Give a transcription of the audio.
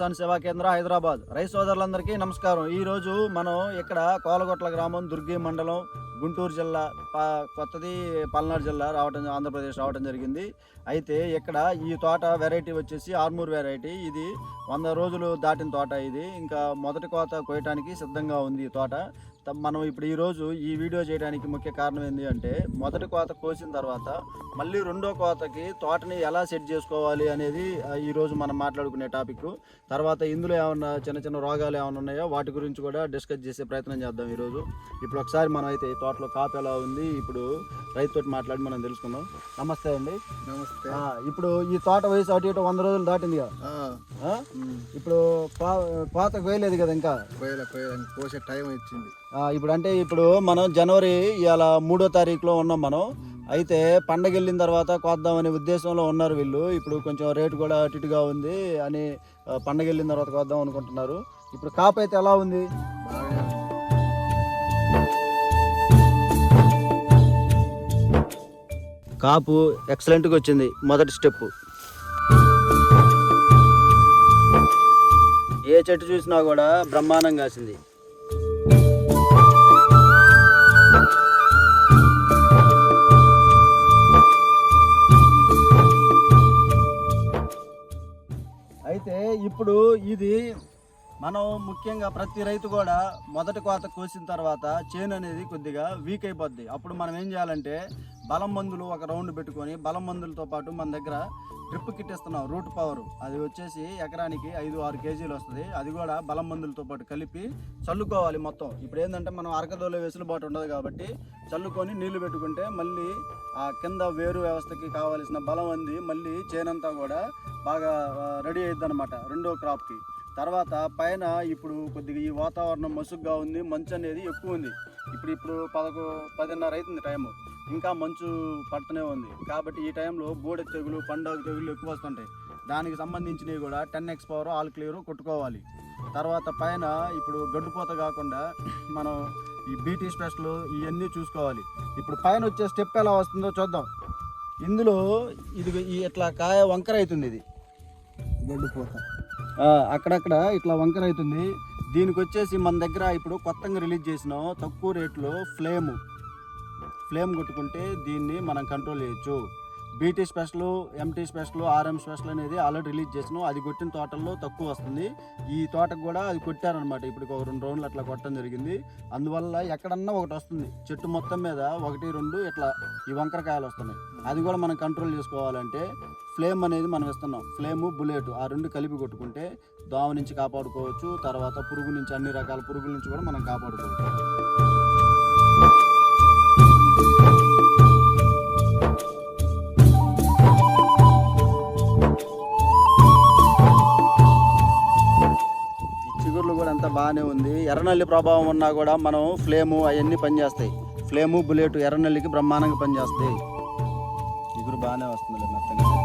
కిసాన్ సేవా కేంద్ర హైదరాబాద్. రైతు సోదరులందరికీ నమస్కారం. ఈ రోజు మనం ఇక్కడ కోలగొట్ల గ్రామం దుర్గి మండలం గుంటూరు జిల్లా ప- కొత్తది పల్నాడు జిల్లా రావటం ఆంధ్రప్రదేశ్ రావటం జరిగింది. అయితే ఇక్కడ ఈ తోట వెరైటీ వచ్చేసి ఆర్మూర్ వెరైటీ. ఇది వంద రోజులు దాటిన తోట ఇది. ఇంకా మొదటి కోత కోయటానికి సిద్ధంగా ఉంది ఈ తోట. మనం ఇప్పుడు ఈ రోజు ఈ వీడియో చేయడానికి ముఖ్య కారణం ఏంటి అంటే మొదటి కోత కోసిన తర్వాత మళ్ళీ రెండో కోతకి తోటని ఎలా సెట్ చేసుకోవాలి అనేది ఆ, ఈ రోజు మనం మాట్లాడుకునే టాపిక్. తర్వాత ఇందులో ఏమన్నా చిన్న చిన్న రోగాలు ఏమైనా ఉన్నాయో వాటి గురించి కూడా డిస్కస్ చేసే ప్రయత్నం చేద్దాం ఈరోజు ఇప్పుడు ఒకసారి మనం అయితే ఈ తోటలో కాపు ఎలా ఉంది ఇప్పుడు రైతుతో మాట్లాడి మనం తెలుసుకుందాం. నమస్తే అండి. నమస్తే. ఇప్పుడు ఈ తోట వయసు అటు ఇటు వంద రోజులు దాటింది కదా. ఇప్పుడు పా- కోత కోయలేదు కదా ఇంకా. కోయలే కోయలే కోసే టైం వచ్చింది ఆ, ఇప్పుడు అంటే ఇప్పుడు మనం జనవరి ఇవాళ మూడో తారీఖులో ఉన్నాం మనం. అయితే పండగ వెళ్ళిన తర్వాత కోద్దామనే ఉద్దేశంలో ఉన్నారు వీళ్ళు. ఇప్పుడు కొంచెం రేటు కూడా అటు ఇటుగా ఉంది అని పండగ వెళ్ళిన తర్వాత కోద్దాం అనుకుంటున్నారు. ఇప్పుడు కాపు అయితే ఎలా ఉంది? కాపు ఎక్సలెంట్గా వచ్చింది మొదటి స్టెప్ ఏ చెట్టు చూసినా కూడా బ్రహ్మాండంగా కాసింది. ఇప్పుడు ఇది మనం ముఖ్యంగా ప్రతి రైతు కూడా మొదటి కోత కోసిన తర్వాత చేను అనేది కొద్దిగా వీక్ అయిపోద్ది. అప్పుడు మనం ఏం చేయాలంటే బలం మందులు ఒక రౌండ్ పెట్టుకొని బలం మందులతో పాటు మన దగ్గర డ్రిప్ కిట్ ఇస్తున్నాం రూట్ పవర్ అది వచ్చేసి ఎకరానికి ఐదు ఆరు కేజీలు వస్తుంది. అది కూడా బలం మందులతో పాటు కలిపి చల్లుకోవాలి మొత్తం. ఇప్పుడు ఏంటంటే మనం అరకదోల వెసులుబాటు ఉండదు కాబట్టి చల్లుకొని నీళ్ళు పెట్టుకుంటే మళ్ళీ ఆ కింద వేరు వ్యవస్థకి కావలసిన బలం అంది మళ్ళీ చేనంతా కూడా బాగా రెడీ అయ్యిద్ది అనమాట రెండో క్రాప్కి తర్వాత పైన ఇప్పుడు కొద్దిగా ఈ వాతావరణం మసుగ్గా ఉంది మంచు అనేది ఎక్కువ ఉంది. ఇప్పుడు ఇప్పుడు పదకొ పదిన్నర అవుతుంది టైము. ఇంకా మంచు పడుతూనే ఉంది. కాబట్టి ఈ టైంలో బూడె తెగులు పండుగ తెగులు ఎక్కువ వస్తుంటాయి. దానికి సంబంధించినవి కూడా ten X power all clear కొట్టుకోవాలి. తర్వాత పైన ఇప్పుడు గడ్డుపోత కాకుండా మనం ఈ బీటీ స్పెషల్ ఇవన్నీ చూసుకోవాలి. ఇప్పుడు పైన వచ్చే స్టెప్ ఎలా వస్తుందో చూద్దాం. ఇందులో ఇది ఇట్లా కాయ వంకర అవుతుంది ఇది. గడ్డుపోత. అక్కడక్కడ ఇట్లా వంకర అవుతుంది. దీనికి వచ్చేసి మన దగ్గర ఇప్పుడు కొత్తగా రిలీజ్ చేసినాం. తక్కువ రేట్లో ఫ్లేమ్. ఫ్లేమ్ కొట్టుకుంటే దీన్ని మనం కంట్రోల్ చేయొచ్చు. BT special MT special RM special అనేది ఆల్రెడీ రిలీజ్ చేసినాం. అది కొట్టిన తోటల్లో తక్కువ వస్తుంది. ఈ తోటకు కూడా అది కొట్టారనమాట ఇప్పుడు ఒక రెండు రౌండ్లు అట్లా కొట్టడం జరిగింది. అందువల్ల ఎక్కడన్నా ఒకటి వస్తుంది. చెట్టు మొత్తం మీద ఒకటి రెండు ఇట్లా ఈ వంకరకాయలు వస్తున్నాయి. అది కూడా మనం కంట్రోల్ చేసుకోవాలంటే ఫ్లేమ్ అనేది మనం ఇస్తున్నాం. ఫ్లేము బుల్లెట్ ఆ రెండు కలిపి కొట్టుకుంటే దోమ నుంచి కాపాడుకోవచ్చు. తర్వాత పురుగు నుంచి అన్ని రకాల పురుగుల నుంచి కూడా మనం కాపాడుకోవచ్చు. బాగానే ఉంది. ఎర్రనల్లి ప్రభావం ఉన్నా కూడా మనం ఫ్లేము అవన్నీ పనిచేస్తాయి. ఫ్లేము బుల్లెట్ ఎర్రనల్లికి బ్రహ్మాండంగా పనిచేస్తాయి. ఇగురు బాగానే వస్తుంది మెత్తగా.